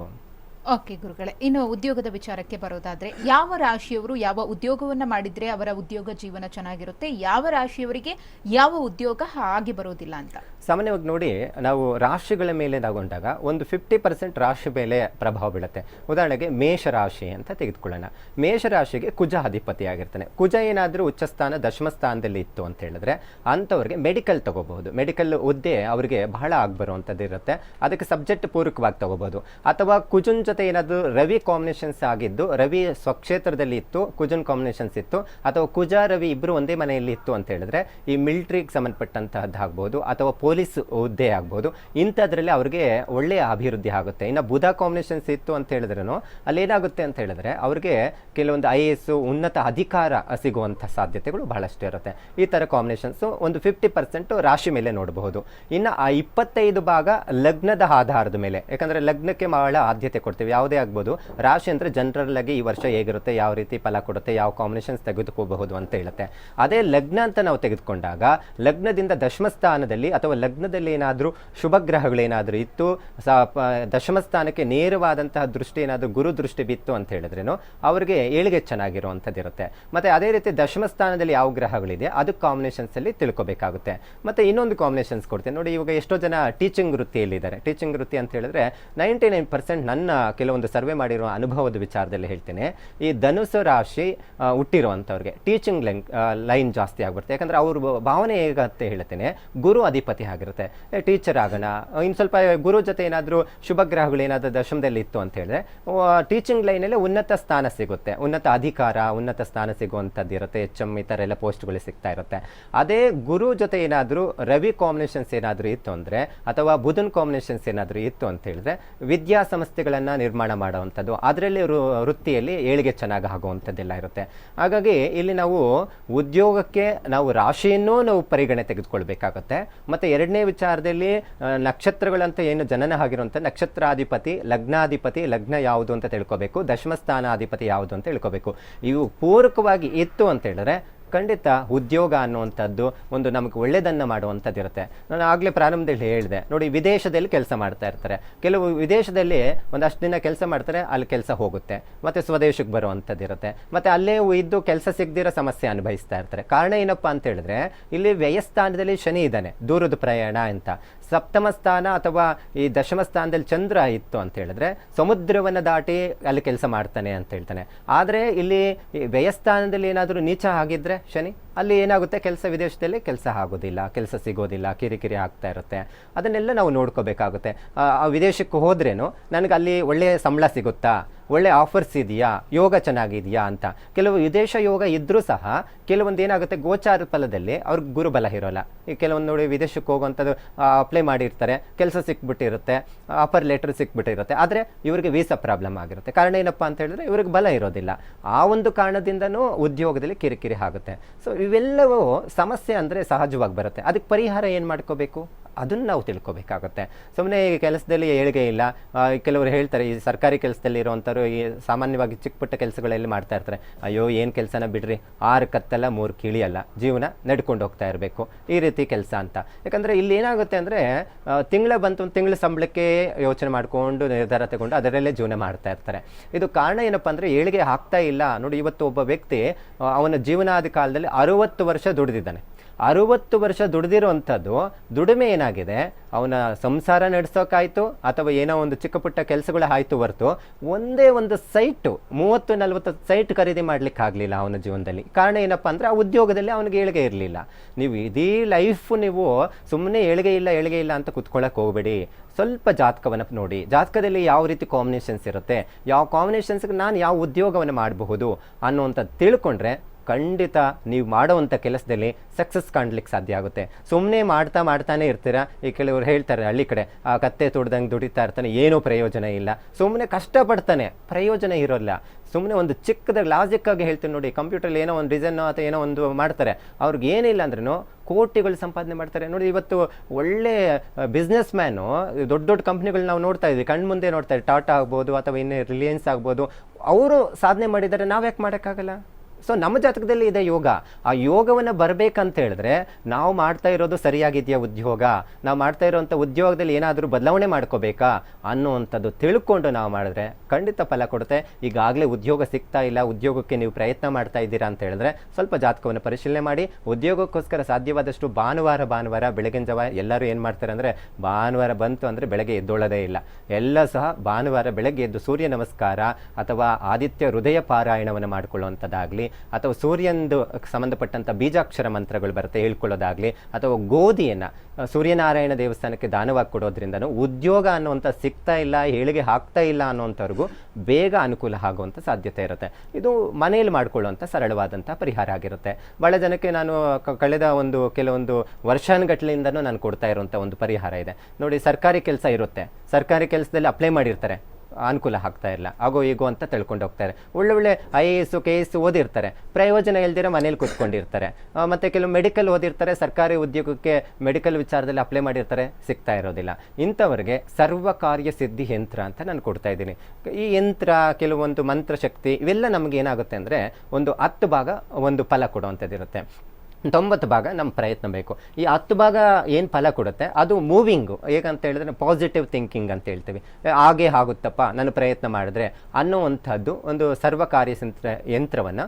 ಓಕೆ ಗುರುಗಳೇ, ಇನ್ನು ಉದ್ಯೋಗದ ವಿಚಾರಕ್ಕೆ ಬರೋದಾದ್ರೆ, ಯಾವ ರಾಶಿಯವರು ಯಾವ ಉದ್ಯೋಗವನ್ನ ಮಾಡಿದ್ರೆ ಅವರ ಉದ್ಯೋಗ ಜೀವನ ಚೆನ್ನಾಗಿರುತ್ತೆ, ಯಾವ ರಾಶಿಯವರಿಗೆ ಯಾವ ಉದ್ಯೋಗ ಹಾಗೆ ಬರೋದಿಲ್ಲ ಅಂತ?
ಸಾಮಾನ್ಯವಾಗಿ ನೋಡಿ, ನಾವು ರಾಶಿಗಳ ಮೇಲೆ ತಗೊಂಡಾಗ ಒಂದು ಫಿಫ್ಟಿ ಪರ್ಸೆಂಟ್ ರಾಶಿ ಮೇಲೆ ಪ್ರಭಾವ ಬೀಳುತ್ತೆ. ಉದಾಹರಣೆಗೆ ಮೇಷರಾಶಿ ಅಂತ ತೆಗೆದುಕೊಳ್ಳೋಣ. ಮೇಷರಾಶಿಗೆ ಕುಜ ಅಧಿಪತಿ ಆಗಿರ್ತಾನೆ ಕುಜ ಏನಾದರೂ ಉಚ್ಚಸ್ಥಾನ, ದಶಮ ಸ್ಥಾನದಲ್ಲಿ ಇತ್ತು ಅಂತ ಹೇಳಿದ್ರೆ ಅಂಥವ್ರಿಗೆ ಮೆಡಿಕಲ್ ತಗೋಬಹುದು. ಮೆಡಿಕಲ್ ಹುದ್ದೆ ಅವರಿಗೆ ಬಹಳ ಆಗ್ಬರುವಂಥದ್ದು ಇರುತ್ತೆ. ಅದಕ್ಕೆ ಸಬ್ಜೆಕ್ಟ್ ಪೂರಕವಾಗಿ ತಗೋಬಹುದು. ಅಥವಾ ಕುಜುನ್ ಜೊತೆ ಏನಾದರೂ ರವಿ ಕಾಂಬಿನೇಷನ್ಸ್ ಆಗಿದ್ದು, ರವಿ ಸ್ವಕ್ಷೇತ್ರದಲ್ಲಿ ಇತ್ತು, ಕುಜನ್ ಕಾಂಬಿನೇಷನ್ಸ್ ಇತ್ತು, ಅಥವಾ ಕುಜ, ರವಿ ಇಬ್ಬರು ಒಂದೇ ಮನೆಯಲ್ಲಿ ಇತ್ತು ಅಂತ ಹೇಳಿದ್ರೆ ಈ ಮಿಲಿಟ್ರಿಗೆ ಸಂಬಂಧಪಟ್ಟಂತಹದ್ದು ಆಗ್ಬೋದು ಅಥವಾ ಪೊಲೀಸ್ ಹುದ್ದೆ ಆಗ್ಬೋದು, ಇಂಥದ್ರಲ್ಲಿ ಅವ್ರಿಗೆ ಒಳ್ಳೆಯ ಅಭಿವೃದ್ಧಿ ಆಗುತ್ತೆ. ಇನ್ನು ಬುಧ ಕಾಂಬಿನೇಷನ್ಸ್ ಇತ್ತು ಅಂತ ಹೇಳಿದ್ರೂ ಅಲ್ಲಿ ಏನಾಗುತ್ತೆ ಅಂತ ಹೇಳಿದ್ರೆ, ಅವ್ರಿಗೆ ಕೆಲವೊಂದು ಐ ಎ ಎಸ್ ಉನ್ನತ ಅಧಿಕಾರ ಸಿಗುವಂಥ ಸಾಧ್ಯತೆಗಳು ಬಹಳಷ್ಟು ಇರುತ್ತೆ. ಈ ಥರ ಕಾಂಬಿನೇಷನ್ಸು ಒಂದು ಫಿಫ್ಟಿ ಪರ್ಸೆಂಟ್ ರಾಶಿ ಮೇಲೆ ನೋಡಬಹುದು. ಇನ್ನು ಆ ಇಪ್ಪತ್ತೈದು ಭಾಗ ಲಗ್ನದ ಆಧಾರದ ಮೇಲೆ, ಯಾಕಂದರೆ ಲಗ್ನಕ್ಕೆ ಬಹಳ ಆದ್ಯತೆ ಕೊಡ್ತೀವಿ. ಯಾವುದೇ ಆಗ್ಬೋದು, ರಾಶಿ ಅಂದರೆ ಜನರಲ್ ಆಗಿ ಈ ವರ್ಷ ಹೇಗಿರುತ್ತೆ, ಯಾವ ರೀತಿ ಫಲ ಕೊಡುತ್ತೆ, ಯಾವ ಕಾಂಬಿನೇಷನ್ಸ್ ತೆಗೆದುಕೋಬಹುದು ಅಂತ ಹೇಳುತ್ತೆ. ಅದೇ ಲಗ್ನ ಅಂತ ನಾವು ತೆಗೆದುಕೊಂಡಾಗ, ಲಗ್ನದಿಂದ ದಶಮಸ್ಥಾನದಲ್ಲಿ ಅಥವಾ ಲಗ್ನದಲ್ಲಿ ಏನಾದರೂ ಶುಭ ಗ್ರಹಗಳೇನಾದರೂ ಇತ್ತು ದಶಮ ಸ್ಥಾನಕ್ಕೆ ನೇರವಾದಂತಹ ದೃಷ್ಟಿ ಏನಾದರೂ ಗುರು ದೃಷ್ಟಿ ಬಿತ್ತು ಅಂತ ಹೇಳಿದ್ರೇನು? ಅವರಿಗೆ ಏಳಿಗೆ ಚೆನ್ನಾಗಿರುವಂಥದ್ದು ಇರುತ್ತೆ ಮತ್ತು ಅದೇ ರೀತಿ ದಶಮ ಸ್ಥಾನದಲ್ಲಿ ಯಾವ ಗ್ರಹಗಳಿದೆ? ಅದು ಕಾಂಬಿನೇಷನ್ಸಲ್ಲಿ ತಿಳ್ಕೊಬೇಕಾಗುತ್ತೆ. ಮತ್ತು ಇನ್ನೊಂದು ಕಾಂಬಿನೇಷನ್ಸ್ ಕೊಡ್ತೀನಿ. ನೋಡಿ, ಇವಾಗ ಎಷ್ಟೋ ಜನ ಟೀಚಿಂಗ್ ವೃತ್ತಿಯಲ್ಲಿದ್ದಾರೆ. ಟೀಚಿಂಗ್ ವೃತ್ತಿ ಅಂತ ಹೇಳಿದ್ರೆ ನೈಂಟಿ ನೈನ್ ಪರ್ಸೆಂಟ್ ನನ್ನ ಕೆಲವೊಂದು ಸರ್ವೆ ಮಾಡಿರುವ ಅನುಭವದ ವಿಚಾರದಲ್ಲಿ ಹೇಳ್ತೇನೆ. ಈ ಧನುಸು ರಾಶಿ ಹುಟ್ಟಿರುವಂಥವ್ರಿಗೆ ಟೀಚಿಂಗ್ ಲೈನ್ ಲೈನ್ ಜಾಸ್ತಿ ಆಗ್ಬಿಡುತ್ತೆ. ಯಾಕಂದ್ರೆ ಅವ್ರ ಭಾವನೆ ಹೇಗಂತ ಹೇಳ್ತೇನೆ, ಗುರು ಅಧಿಪತಿ ಆಗಿರುತ್ತೆ. ಟೀಚರ್ ಆಗೋಣ. ಇನ್ನು ಸ್ವಲ್ಪ ಗುರು ಜೊತೆ ಏನಾದರೂ ಶುಭ ಗ್ರಹಗಳು ಏನಾದರೂ ದಶಮದಲ್ಲಿ ಇತ್ತು ಅಂತ ಹೇಳಿದ್ರೆ ಟೀಚಿಂಗ್ ಲೈನಲ್ಲಿ ಉನ್ನತ ಸ್ಥಾನ ಸಿಗುತ್ತೆ. ಉನ್ನತ ಅಧಿಕಾರ, ಉನ್ನತ ಸ್ಥಾನ ಸಿಗುವಂಥದ್ದು ಇರುತ್ತೆ. ಎಚ್ ಎಂ ಈ ಥರ ಎಲ್ಲ ಪೋಸ್ಟ್ಗಳು ಸಿಗ್ತಾ ಇರುತ್ತೆ. ಅದೇ ಗುರು ಜೊತೆ ಏನಾದರೂ ರವಿ ಕಾಂಬಿನೇಷನ್ಸ್ ಏನಾದರೂ ಇತ್ತು ಅಂದರೆ, ಅಥವಾ ಬುಧನ್ ಕಾಂಬಿನೇಷನ್ಸ್ ಏನಾದರೂ ಇತ್ತು ಅಂತ ಹೇಳಿದ್ರೆ ವಿದ್ಯಾಸಂಸ್ಥೆಗಳನ್ನು ನಿರ್ಮಾಣ ಮಾಡುವಂಥದ್ದು, ಅದರಲ್ಲಿ ವೃತ್ತಿಯಲ್ಲಿ ಏಳಿಗೆ ಚೆನ್ನಾಗಿ ಆಗುವಂಥದ್ದೆಲ್ಲ ಇರುತ್ತೆ. ಹಾಗಾಗಿ ಇಲ್ಲಿ ನಾವು ಉದ್ಯೋಗಕ್ಕೆ ನಾವು ರಾಶಿಯನ್ನೂ ನಾವು ಪರಿಗಣನೆ ತೆಗೆದುಕೊಳ್ಬೇಕಾಗುತ್ತೆ. ಮತ್ತು ಎರಡನೇ ವಿಚಾರದಲ್ಲಿ ನಕ್ಷತ್ರಗಳಂತ ಏನು ಜನನ ಆಗಿರುವಂಥ ನಕ್ಷತ್ರಾಧಿಪತಿ, ಲಗ್ನಾಧಿಪತಿ, ಲಗ್ನ ಯಾವುದು ಅಂತ ತಿಳ್ಕೊಬೇಕು ದಶಮಸ್ಥಾನಾಧಿಪತಿ ಯಾವುದು ಅಂತ ತಿಳ್ಕೊಬೇಕು. ಇವು ಪೂರಕವಾಗಿ ಇತ್ತು ಅಂತ ಹೇಳಿದ್ರೆ ಖಂಡಿತ ಉದ್ಯೋಗ ಅನ್ನುವಂಥದ್ದು ಒಂದು ನಮಗೆ ಒಳ್ಳೆಯದನ್ನು ಮಾಡುವಂಥದ್ದು ಇರುತ್ತೆ. ನಾನು ಆಗಲೇ ಪ್ರಾರಂಭದಲ್ಲಿ ಹೇಳಿದೆ. ನೋಡಿ, ವಿದೇಶದಲ್ಲಿ ಕೆಲಸ ಮಾಡ್ತಾ ಇರ್ತಾರೆ. ಕೆಲವು ವಿದೇಶದಲ್ಲಿ ಒಂದಷ್ಟು ದಿನ ಕೆಲಸ ಮಾಡ್ತಾರೆ, ಅಲ್ಲಿ ಕೆಲಸ ಹೋಗುತ್ತೆ. ಮತ್ತು ಸ್ವದೇಶಕ್ಕೆ ಬರುವಂಥದ್ದು ಇರುತ್ತೆ. ಮತ್ತು ಅಲ್ಲೇ ಇದ್ದು ಕೆಲಸ ಸಿಗದಿರೋ ಸಮಸ್ಯೆ ಅನುಭವಿಸ್ತಾ ಇರ್ತಾರೆ. ಕಾರಣ ಏನಪ್ಪ ಅಂತ ಹೇಳಿದ್ರೆ, ಇಲ್ಲಿ ವ್ಯಯಸ್ಥಾನದಲ್ಲಿ ಶನಿ ಇದ್ದಾನೆ, ದೂರದ ಪ್ರಯಾಣ ಅಂತ. ಸಪ್ತಮ ಸ್ಥಾನ ಅಥವಾ ಈ ದಶಮ ಸ್ಥಾನದಲ್ಲಿ ಚಂದ್ರ ಇತ್ತು ಅಂತ ಹೇಳಿದ್ರೆ, ಸಮುದ್ರವನ್ನು ದಾಟಿ ಅಲ್ಲಿ ಕೆಲಸ ಮಾಡ್ತಾನೆ ಅಂತ ಹೇಳ್ತಾನೆ. ಆದರೆ ಇಲ್ಲಿ ವ್ಯಯಸ್ಥಾನದಲ್ಲಿ ಏನಾದರೂ ನೀಚ ಶನಿ, ಅಲ್ಲಿ ಏನಾಗುತ್ತೆ? ಕೆಲಸ ವಿದೇಶದಲ್ಲಿ ಕೆಲಸ ಆಗೋದಿಲ್ಲ, ಕೆಲಸ ಸಿಗೋದಿಲ್ಲ ಕಿರಿಕಿರಿ ಆಗ್ತಾ ಇರುತ್ತೆ. ಅದನ್ನೆಲ್ಲ ನಾವು ನೋಡ್ಕೋಬೇಕಾಗುತ್ತೆ. ಆ ವಿದೇಶಕ್ಕೆ ಹೋದ್ರೇನು? ನನಗೆ ಅಲ್ಲಿ ಒಳ್ಳೆಯ ಸಂಬಳ ಸಿಗುತ್ತಾ? ಒಳ್ಳೆ ಆಫರ್ಸ್ ಇದೆಯಾ? ಯೋಗ ಚೆನ್ನಾಗಿದೆಯಾ ಅಂತ. ಕೆಲವು ವಿದೇಶ ಯೋಗ ಇದ್ದರೂ ಸಹ ಕೆಲವೊಂದು ಏನಾಗುತ್ತೆ, ಗೋಚಾರ ಫಲದಲ್ಲಿ ಅವ್ರಿಗೆ ಗುರುಬಲ ಇರೋಲ್ಲ. ಈ ಕೆಲವೊಂದು ನೋಡಿ ವಿದೇಶಕ್ಕೆ ಹೋಗುವಂಥದ್ದು ಅಪ್ಲೈ ಮಾಡಿರ್ತಾರೆ, ಕೆಲಸ ಸಿಕ್ಬಿಟ್ಟಿರುತ್ತೆ ಆಫರ್ ಲೆಟರ್ ಸಿಕ್ಬಿಟ್ಟಿರುತ್ತೆ, ಆದರೆ ಇವರಿಗೆ ವೀಸಾ ಪ್ರಾಬ್ಲಮ್ ಆಗಿರುತ್ತೆ. ಕಾರಣ ಏನಪ್ಪ ಅಂತ ಹೇಳಿದ್ರೆ ಇವ್ರಿಗೆ ಬಲ ಇರೋದಿಲ್ಲ. ಆ ಒಂದು ಕಾರಣದಿಂದನೂ ಉದ್ಯೋಗದಲ್ಲಿ ಕಿರಿಕಿರಿ ಆಗುತ್ತೆ. ಸೊ ಇವೆಲ್ಲವೂ ಸಮಸ್ಯೆ ಅಂದರೆ ಸಹಜವಾಗಿ ಬರುತ್ತೆ. ಅದಕ್ಕೆ ಪರಿಹಾರ ಏನು ಮಾಡ್ಕೋಬೇಕು? ಅದನ್ನು ನಾವು ತಿಳ್ಕೊಬೇಕಾಗುತ್ತೆ. ಸುಮ್ಮನೆ ಈ ಕೆಲಸದಲ್ಲಿ ಏಳಿಗೆ ಇಲ್ಲ. ಕೆಲವರು ಹೇಳ್ತಾರೆ, ಈ ಸರ್ಕಾರಿ ಕೆಲಸದಲ್ಲಿ ಇರುವಂಥವ್ರು ಈ ಸಾಮಾನ್ಯವಾಗಿ ಚಿಕ್ಕ ಪುಟ್ಟ ಕೆಲಸಗಳಲ್ಲಿ ಮಾಡ್ತಾ ಇರ್ತಾರೆ. ಅಯ್ಯೋ, ಏನು ಕೆಲಸನ ಬಿಡ್ರಿ? ಆರು ಕತ್ತಲ್ಲ ಮೂರು ಕಿಳಿಯಲ್ಲ ಜೀವನ ನಡ್ಕೊಂಡು ಹೋಗ್ತಾ ಇರಬೇಕು. ಈ ರೀತಿ ಕೆಲಸ ಅಂತ. ಯಾಕಂದರೆ ಇಲ್ಲಿ ಏನಾಗುತ್ತೆ ಅಂದರೆ ತಿಂಗಳ ಬಂತು ತಿಂಗಳ ಸಂಬಳಕ್ಕೆ ಯೋಚನೆ ಮಾಡಿಕೊಂಡು ನಿರ್ಧಾರ ತಗೊಂಡು ಅದರಲ್ಲೇ ಜೀವನ ಮಾಡ್ತಾ ಇರ್ತಾರೆ. ಇದು ಕಾರಣ ಏನಪ್ಪ ಅಂದರೆ ಏಳಿಗೆ ಆಗ್ತಾ ಇಲ್ಲ. ನೋಡಿ, ಇವತ್ತು ಒಬ್ಬ ವ್ಯಕ್ತಿ ಅವನ ಜೀವನಾದಿ ಕಾಲದಲ್ಲಿ ಅರುವತ್ತು ವರ್ಷ ದುಡಿದಿದ್ದಾನೆ. ಅರುವತ್ತು ವರ್ಷ ದುಡಿದಿರುವಂಥದ್ದು, ದುಡಿಮೆ ಏನಾಗಿದೆ? ಅವನ ಸಂಸಾರ ನಡೆಸೋಕ್ಕಾಯಿತು ಅಥವಾ ಏನೋ ಒಂದು ಚಿಕ್ಕ ಪುಟ್ಟ ಕೆಲಸಗಳು ಆಯ್ತು ಹೊರತು, ಒಂದೇ ಒಂದು ಸೈಟು, ಮೂವತ್ತು ನಲವತ್ತು ಸೈಟ್ ಖರೀದಿ ಮಾಡ್ಲಿಕ್ಕೆ ಆಗಲಿಲ್ಲ ಅವನ ಜೀವನದಲ್ಲಿ. ಕಾರಣ ಏನಪ್ಪ ಅಂದರೆ ಆ ಉದ್ಯೋಗದಲ್ಲಿ ಅವನಿಗೆ ಏಳಿಗೆ ಇರಲಿಲ್ಲ. ನೀವು ಇಡೀ ಲೈಫ್ ನೀವು ಸುಮ್ಮನೆ ಏಳಿಗೆ ಇಲ್ಲ ಏಳಿಗೆ ಇಲ್ಲ ಅಂತ ಕುತ್ಕೊಳ್ಳೋಕೆ ಹೋಗಬೇಡಿ. ಸ್ವಲ್ಪ ಜಾತಕವನ್ನು ನೋಡಿ. ಜಾತಕದಲ್ಲಿ ಯಾವ ರೀತಿ ಕಾಂಬಿನೇಷನ್ಸ್ ಇರುತ್ತೆ? ಯಾವ ಕಾಂಬಿನೇಷನ್ಸ್ಗೆ ನಾನು ಯಾವ ಉದ್ಯೋಗವನ್ನು ಮಾಡಬಹುದು ಅನ್ನುವಂಥದ್ದು ತಿಳ್ಕೊಂಡ್ರೆ ಖಂಡಿತ ನೀವು ಮಾಡುವಂಥ ಕೆಲಸದಲ್ಲಿ ಸಕ್ಸಸ್ ಕಾಣ್ಲಿಕ್ಕೆ ಸಾಧ್ಯ ಆಗುತ್ತೆ. ಸುಮ್ಮನೆ ಮಾಡ್ತಾ ಮಾಡ್ತಾನೆ ಇರ್ತೀರಾ? ಈ ಕೆಲವರು ಹೇಳ್ತಾರೆ ಹಳ್ಳಿ ಕಡೆ, ಆ ಕತ್ತೆ ತೊಡ್ದಂಗೆ ದುಡಿತಾ ಇರ್ತಾನೆ, ಏನೂ ಪ್ರಯೋಜನ ಇಲ್ಲ. ಸುಮ್ಮನೆ ಕಷ್ಟಪಡ್ತಾನೆ, ಪ್ರಯೋಜನ ಇರೋಲ್ಲ. ಸುಮ್ಮನೆ ಒಂದು ಚಿಕ್ಕದಾಗಿ ಲಾಜಿಕ್ಕಾಗಿ ಹೇಳ್ತೀನಿ ನೋಡಿ ಕಂಪ್ಯೂಟರ್ಲಿ ಏನೋ ಒಂದು ಡಿಸೈನ್ ಅಥವಾ ಏನೋ ಒಂದು ಮಾಡ್ತಾರೆ. ಅವ್ರಿಗೆ ಏನಿಲ್ಲ ಅಂದ್ರೂ ಕೋಟಿಗಳು ಸಂಪಾದನೆ ಮಾಡ್ತಾರೆ. ನೋಡಿ, ಇವತ್ತು ಒಳ್ಳೆ ಬಿಸ್ನೆಸ್ ಮ್ಯಾನು ದೊಡ್ಡ ದೊಡ್ಡ ಕಂಪ್ನಿಗಳು ನಾವು ನೋಡ್ತಾ ಇದ್ವಿ. ಕಣ್ಣು ಮುಂದೆ ನೋಡ್ತಾ ಇದ್ದೀವಿ ಟಾಟಾ ಆಗ್ಬೋದು ಅಥವಾ ಇನ್ನೇ ರಿಲಯನ್ಸ್ ಆಗ್ಬೋದು. ಅವರು ಸಾಧನೆ ಮಾಡಿದ್ದಾರೆ ನಾವು ಯಾಕೆ ಮಾಡೋಕ್ಕಾಗಲ್ಲ? ಸೊ ನಮ್ಮ ಜಾತಕದಲ್ಲಿ ಇದೆ ಯೋಗ. ಆ ಯೋಗವನ್ನು ಬರಬೇಕಂತ ಹೇಳಿದ್ರೆ ನಾವು ಮಾಡ್ತಾ ಇರೋದು ಸರಿಯಾಗಿದೆಯಾ ಉದ್ಯೋಗ? ನಾವು ಮಾಡ್ತಾ ಇರೋವಂಥ ಉದ್ಯೋಗದಲ್ಲಿ ಏನಾದರೂ ಬದಲಾವಣೆ ಮಾಡ್ಕೋಬೇಕಾ ಅನ್ನುವಂಥದ್ದು ತಿಳ್ಕೊಂಡು ನಾವು ಮಾಡಿದ್ರೆ ಖಂಡಿತ ಫಲ ಕೊಡುತ್ತೆ. ಈಗಾಗಲೇ ಉದ್ಯೋಗ ಸಿಗ್ತಾ ಇಲ್ಲ, ಉದ್ಯೋಗಕ್ಕೆ ನೀವು ಪ್ರಯತ್ನ ಮಾಡ್ತಾ ಇದ್ದೀರಾ ಅಂತ ಹೇಳಿದ್ರೆ ಸ್ವಲ್ಪ ಜಾತಕವನ್ನು ಪರಿಶೀಲನೆ ಮಾಡಿ. ಉದ್ಯೋಗಕ್ಕೋಸ್ಕರ ಸಾಧ್ಯವಾದಷ್ಟು ಭಾನುವಾರ ಭಾನುವಾರ ಬೆಳಗಿನ ಜವ ಎಲ್ಲರೂ ಏನು ಮಾಡ್ತಾರೆ ಅಂದರೆ ಭಾನುವಾರ ಬಂತು ಅಂದರೆ ಬೆಳಗ್ಗೆ ಎದ್ದೊಳ್ಳೋದೇ ಇಲ್ಲ. ಎಲ್ಲ ಸಹ ಭಾನುವಾರ ಬೆಳಗ್ಗೆ ಎದ್ದು ಸೂರ್ಯ ನಮಸ್ಕಾರ ಅಥವಾ ಆದಿತ್ಯ ಹೃದಯ ಪಾರಾಯಣವನ್ನು ಮಾಡಿಕೊಳ್ಳುವಂಥದ್ದಾಗಲಿ ಅಥವಾ ಸೂರ್ಯಂದು ಸಂಬಂಧಪಟ್ಟಂಥ ಬೀಜಾಕ್ಷರ ಮಂತ್ರಗಳು ಬರುತ್ತೆ ಹೇಳ್ಕೊಳ್ಳೋದಾಗ್ಲಿ, ಅಥವಾ ಗೋಧಿಯನ್ನು ಸೂರ್ಯನಾರಾಯಣ ದೇವಸ್ಥಾನಕ್ಕೆ ದಾನವಾಗಿ ಕೊಡೋದ್ರಿಂದನೂ, ಉದ್ಯೋಗ ಅನ್ನುವಂಥ ಸಿಗ್ತಾ ಇಲ್ಲ, ಏಳಿಗೆ ಹಾಕ್ತಾ ಇಲ್ಲ ಅನ್ನೋಂಥವ್ರಿಗೂ ಬೇಗ ಅನುಕೂಲ ಆಗುವಂಥ ಸಾಧ್ಯತೆ ಇರುತ್ತೆ. ಇದು ಮನೆಯಲ್ಲಿ ಮಾಡ್ಕೊಳ್ಳುವಂಥ ಸರಳವಾದಂಥ ಪರಿಹಾರ ಆಗಿರುತ್ತೆ. ಬಹಳ ಜನಕ್ಕೆ ನಾನು ಕಳೆದ ಒಂದು, ಕೆಲವೊಂದು ವರ್ಷಾನುಗಟ್ಲೆಯಿಂದನೂ ನಾನು ಕೊಡ್ತಾ ಇರುವಂಥ ಒಂದು ಪರಿಹಾರ ಇದೆ. ನೋಡಿ, ಸರ್ಕಾರಿ ಕೆಲಸ ಇರುತ್ತೆ. ಸರ್ಕಾರಿ ಕೆಲಸದಲ್ಲಿ ಅಪ್ಲೈ ಮಾಡಿರ್ತಾರೆ. ಅನುಕೂಲ ಆಗ್ತಾ ಇಲ್ಲ. ಆಗೋ ಈಗೋ ಅಂತ ತಿಳ್ಕೊಂಡು ಹೋಗ್ತಾರೆ. ಒಳ್ಳೊಳ್ಳೆ I A S K S ಓದಿರ್ತಾರೆ. ಪ್ರಯೋಜನ ಇಲ್ದಿರ ಮನೇಲಿ ಕೂತ್ಕೊಂಡಿರ್ತಾರೆ. ಮತ್ತು ಕೆಲವು ಮೆಡಿಕಲ್ ಓದಿರ್ತಾರೆ. ಸರ್ಕಾರಿ ಉದ್ಯೋಗಕ್ಕೆ ಮೆಡಿಕಲ್ ವಿಚಾರದಲ್ಲಿ ಅಪ್ಲೈ ಮಾಡಿರ್ತಾರೆ. ಸಿಗ್ತಾ ಇರೋದಿಲ್ಲ. ಇಂಥವ್ರಿಗೆ ಸರ್ವ ಕಾರ್ಯ ಸಿದ್ಧಿ ಯಂತ್ರ ಅಂತ ನಾನು ಕೊಡ್ತಾ ಇದ್ದೀನಿ. ಈ ಯಂತ್ರ, ಕೆಲವೊಂದು ಮಂತ್ರಶಕ್ತಿ ಇವೆಲ್ಲ ನಮ್ಗೆ ಏನಾಗುತ್ತೆ ಅಂದರೆ ಒಂದು ಹತ್ತು ಭಾಗ ಒಂದು ಫಲ ಕೊಡುವಂಥದ್ದಿರುತ್ತೆ. ತೊಂಬತ್ತು ಭಾಗ ನಮ್ಮ ಪ್ರಯತ್ನ ಬೇಕು. ಈ ಹತ್ತು ಭಾಗ ಏನು ಫಲ ಕೊಡುತ್ತೆ? ಅದು ಮೂವಿಂಗು. ಹೇಗಂತ ಹೇಳಿದ್ರೆ ಪಾಸಿಟಿವ್ ಥಿಂಕಿಂಗ್ ಅಂತ ಹೇಳ್ತೀವಿ. ಹಾಗೆ ಆಗುತ್ತಪ್ಪ, ನಾನು ಪ್ರಯತ್ನ ಮಾಡಿದ್ರೆ ಅನ್ನೋವಂಥದ್ದು ಒಂದು ಸರ್ವಕಾರ್ಯ ಯಂತ್ರ, ಯಂತ್ರವನ್ನು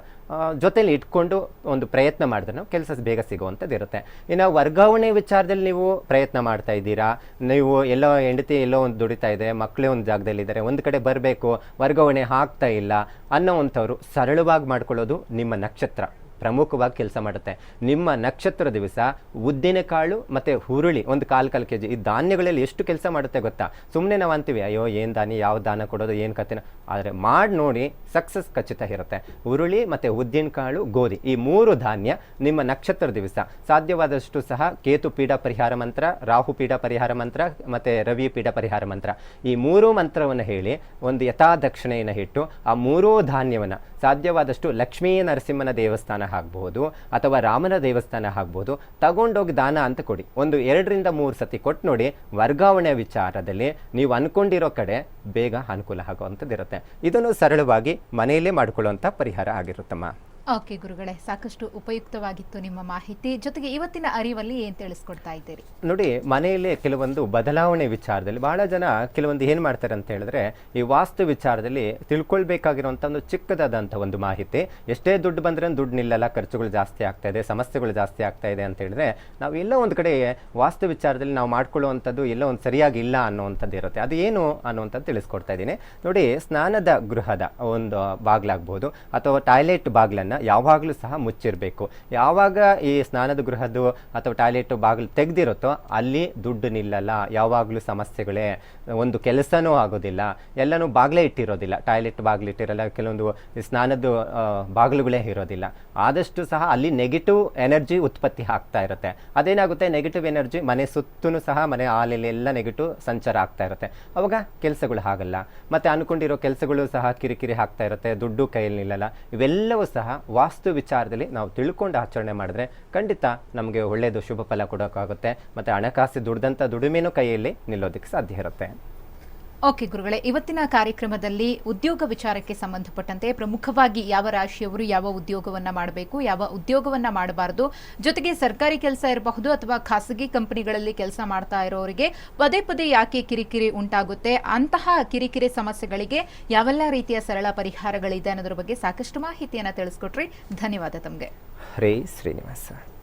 ಜೊತೆಯಲ್ಲಿ ಇಟ್ಕೊಂಡು ಒಂದು ಪ್ರಯತ್ನ ಮಾಡಿದ್ರೆ ಕೆಲಸ ಬೇಗ ಸಿಗುವಂಥದ್ದು ಇರುತ್ತೆ. ಇನ್ನು ವರ್ಗಾವಣೆ ವಿಚಾರದಲ್ಲಿ ನೀವು ಪ್ರಯತ್ನ ಮಾಡ್ತಾ ಇದ್ದೀರಾ? ನೀವು ಎಲ್ಲೋ ಹೆಂಡತಿ ಎಲ್ಲೋ ಒಂದು ದುಡಿತಾ ಇದೆ, ಮಕ್ಕಳೇ ಒಂದು ಜಾಗದಲ್ಲಿದ್ದಾರೆ ಒಂದು ಕಡೆ ಬರಬೇಕು, ವರ್ಗಾವಣೆ ಆಗ್ತಾ ಇಲ್ಲ ಅನ್ನೋವಂಥವ್ರು ಸರಳವಾಗಿ ಮಾಡ್ಕೊಳ್ಳೋದು ನಿಮ್ಮ ನಕ್ಷತ್ರ. ಪ್ರಮುಖವಾಗಿ ಕೆಲಸ ಮಾಡುತ್ತೆ. ನಿಮ್ಮ ನಕ್ಷತ್ರ ದಿವಸ ಉದ್ದಿನಕಾಳು ಮತ್ತು ಹುರುಳಿ, ಒಂದು ಕಾಲು ಕಾಲು ಕೆ ಜಿ ಈ ಧಾನ್ಯಗಳಲ್ಲಿ ಎಷ್ಟು ಕೆಲಸ ಮಾಡುತ್ತೆ ಗೊತ್ತಾ? ಸುಮ್ಮನೆ ನಾವು ಅಂತೀವಿ, ಅಯ್ಯೋ, ಏನು ದಾನಿ ಯಾವ ದಾನ ಕೊಡೋದು, ಏನು ಕತೆನ ಆದರೆ ಮಾಡಿ ನೋಡಿ, ಸಕ್ಸಸ್ ಖಚಿತ ಇರುತ್ತೆ. ಹುರುಳಿ ಮತ್ತು ಉದ್ದಿನಕಾಳು ಗೋಧಿ, ಈ ಮೂರು ಧಾನ್ಯ ನಿಮ್ಮ ನಕ್ಷತ್ರ ದಿವಸ. ಸಾಧ್ಯವಾದಷ್ಟು ಸಹ ಕೇತು ಪೀಡ ಪರಿಹಾರ ಮಂತ್ರ, ರಾಹು ಪೀಡ ಪರಿಹಾರ ಮಂತ್ರ, ಮತ್ತು ರವಿ ಪೀಡ ಪರಿಹಾರ ಮಂತ್ರ. ಈ ಮೂರೂ ಮಂತ್ರವನ್ನು ಹೇಳಿ, ಒಂದು ಯಥಾದಕ್ಷಿಣೆಯನ್ನು ಇಟ್ಟು, ಆ ಮೂರೂ ಧಾನ್ಯವನ್ನು ಸಾಧ್ಯವಾದಷ್ಟು ಲಕ್ಷ್ಮೀ ನರಸಿಂಹನ ದೇವಸ್ಥಾನ ಆಗ್ಬೋದು ಅಥವಾ ರಾಮನ ದೇವಸ್ಥಾನ ಆಗ್ಬೋದು ತಗೊಂಡೋಗಿ ದಾನ ಅಂತ ಕೊಡಿ. ಒಂದು ಎರಡರಿಂದ ಮೂರು ಸತಿ ಕೊಟ್ಟು ನೋಡಿ ವರ್ಗಾವಣೆ ವಿಚಾರದಲ್ಲಿ ನೀವು ಅನ್ಕೊಂಡಿರೋ ಕಡೆ ಬೇಗ ಅನುಕೂಲ ಆಗುವಂಥದ್ದಿರುತ್ತೆ. ಇದನ್ನು ಸರಳವಾಗಿ ಮನೆಯಲ್ಲೇ ಮಾಡಿಕೊಳ್ಳುವಂಥ ಪರಿಹಾರ ಆಗಿರುತ್ತಮ್ಮ.
ಓಕೆ ಗುರುಗಳೇ, ಸಾಕಷ್ಟು ಉಪಯುಕ್ತವಾಗಿತ್ತು ನಿಮ್ಮ ಮಾಹಿತಿ. ಜೊತೆಗೆ ಇವತ್ತಿನ ಅರಿವಲ್ಲಿ ಏನ್ ತಿಳಿಸ್ಕೊಡ್ತಾ ಇದ್ದೀರಿ?
ನೋಡಿ, ಮನೆಯಲ್ಲೇ ಕೆಲವೊಂದು ಬದಲಾವಣೆ ವಿಚಾರದಲ್ಲಿ ಬಹಳ ಜನ ಕೆಲವೊಂದು ಏನು ಮಾಡ್ತಾರೆ ಅಂತ ಹೇಳಿದ್ರೆ, ಈ ವಾಸ್ತು ವಿಚಾರದಲ್ಲಿ ತಿಳ್ಕೊಳ್ಬೇಕಾಗಿರುವಂಥ ಒಂದು ಚಿಕ್ಕದಾದಂಥ ಒಂದು ಮಾಹಿತಿ. ಎಷ್ಟೇ ದುಡ್ಡು ಬಂದ್ರೆ ದುಡ್ಡು ನಿಲ್ಲಲ್ಲ, ಖರ್ಚುಗಳು ಜಾಸ್ತಿ ಆಗ್ತಾ ಇದೆ, ಸಮಸ್ಯೆಗಳು ಜಾಸ್ತಿ ಆಗ್ತಾ ಇದೆ ಅಂತ ಹೇಳಿದ್ರೆ, ನಾವು ಎಲ್ಲೋ ಒಂದು ಕಡೆ ವಾಸ್ತು ವಿಚಾರದಲ್ಲಿ ನಾವು ಮಾಡ್ಕೊಳ್ಳುವಂಥದ್ದು ಎಲ್ಲೋ ಒಂದು ಸರಿಯಾಗಿ ಇಲ್ಲ ಅನ್ನುವಂಥದ್ದು ಇರುತ್ತೆ. ಅದು ಏನು ಅನ್ನುವಂಥದ್ದು ತಿಳಿಸ್ಕೊಡ್ತಾ ಇದ್ದೀನಿ. ನೋಡಿ, ಸ್ನಾನದ ಗೃಹದ ಒಂದು ಬಾಗ್ಲಾಗ್ಬೋದು, ಅಥವಾ ಟಾಯ್ಲೆಟ್ ಬಾಗ್ಲನ್ನು ಯಾವಾಗಲೂ ಸಹ ಮುಚ್ಚಿರಬೇಕು. ಯಾವಾಗ ಈ ಸ್ನಾನದ ಗೃಹದ್ದು ಅಥವಾ ಟಾಯ್ಲೆಟ್ ಬಾಗಿಲು ತೆಗೆದಿರುತ್ತೋ ಅಲ್ಲಿ ದುಡ್ಡು ನಿಲ್ಲಲ್ಲ. ಯಾವಾಗಲೂ ಸಮಸ್ಯೆಗಳೇ. ಒಂದು ಕೆಲಸನೂ ಆಗೋದಿಲ್ಲ. ಎಲ್ಲನೂ ಬಾಗಿಲೇ ಇಟ್ಟಿರೋದಿಲ್ಲ. ಟಾಯ್ಲೆಟ್ ಬಾಗಿಲು ಇಟ್ಟಿರಲ್ಲ, ಕೆಲವೊಂದು ಸ್ನಾನದ್ದು ಸ್ನಾನದ ಬಾಗಿಲುಗಳೇ ಇರೋದಿಲ್ಲ. ಆದಷ್ಟು ಸಹ ಅಲ್ಲಿ ನೆಗೆಟಿವ್ ಎನರ್ಜಿ ಉತ್ಪತ್ತಿ ಆಗ್ತಾ ಇರುತ್ತೆ. ಅದೇನಾಗುತ್ತೆ? ನೆಗೆಟಿವ್ ಎನರ್ಜಿ ಮನೆ ಸುತ್ತೂ ಸಹ ಮನೆ ಹಾಲೆಲ್ಲ ನೆಗೆಟಿವ್ ಸಂಚಾರ ಆಗ್ತಾ ಇರುತ್ತೆ. ಅವಾಗ ಕೆಲಸಗಳು ಆಗಲ್ಲ. ಮತ್ತೆ ಅನ್ಕೊಂಡಿರೋ ಕೆಲಸಗಳು ಸಹ ಕಿರಿಕಿರಿ ಆಗ್ತಾ ಇರುತ್ತೆ. ದುಡ್ಡು ಕೈಯಲ್ಲಿ ನಿಲ್ಲಲ್ಲ. ಇವೆಲ್ಲವೂ ಸಹ ವಾಸ್ತು ವಿಚಾರದಲ್ಲಿ ನಾವು ತಿಳ್ಕೊಂಡು ಆಚರಣೆ ಮಾಡಿದ್ರೆ ಖಂಡಿತ ನಮಗೆ ಒಳ್ಳೆಯದು, ಶುಭ ಫಲ ಕೊಡೋಕ್ಕಾಗುತ್ತೆ. ಮತ್ತು ಹಣಕಾಸು ದುಡ್ದಂಥ ದುಡಿಮೆನೂ ಕೈಯಲ್ಲಿ ನಿಲ್ಲೋದಕ್ಕೆ ಸಾಧ್ಯ ಇರುತ್ತೆ.
ಓಕೆ ಗುರುಗಳೇ, ಇವತ್ತಿನ ಕಾರ್ಯಕ್ರಮದಲ್ಲಿ ಉದ್ಯೋಗ ವಿಚಾರಕ್ಕೆ ಸಂಬಂಧಪಟ್ಟಂತೆ ಪ್ರಮುಖವಾಗಿ ಯಾವ ರಾಶಿಯವರು ಯಾವ ಉದ್ಯೋಗವನ್ನ ಮಾಡಬೇಕು, ಯಾವ ಉದ್ಯೋಗವನ್ನ ಮಾಡಬಾರದು, ಜೊತೆಗೆ ಸರ್ಕಾರಿ ಕೆಲಸ ಇರಬಹುದು ಅಥವಾ ಖಾಸಗಿ ಕಂಪನಿಗಳಲ್ಲಿ ಕೆಲಸ ಮಾಡ್ತಾ ಇರೋರಿಗೆ ಪದೇ ಪದೇ ಯಾಕೆ ಕಿರಿಕಿರಿ ಉಂಟಾಗುತ್ತೆ, ಅಂತಹ ಕಿರಿಕಿರಿ ಸಮಸ್ಯೆಗಳಿಗೆ ಯಾವೆಲ್ಲ ರೀತಿಯ ಸರಳ ಪರಿಹಾರಗಳಿದೆ ಅನ್ನೋದ್ರ ಬಗ್ಗೆ ಸಾಕಷ್ಟು ಮಾಹಿತಿಯನ್ನ ತಿಳಿಸ್ಕೊಟ್ರಿ. ಧನ್ಯವಾದ ತಮಗೆ.
ಹರೇ ಶ್ರೀನಿವಾಸ.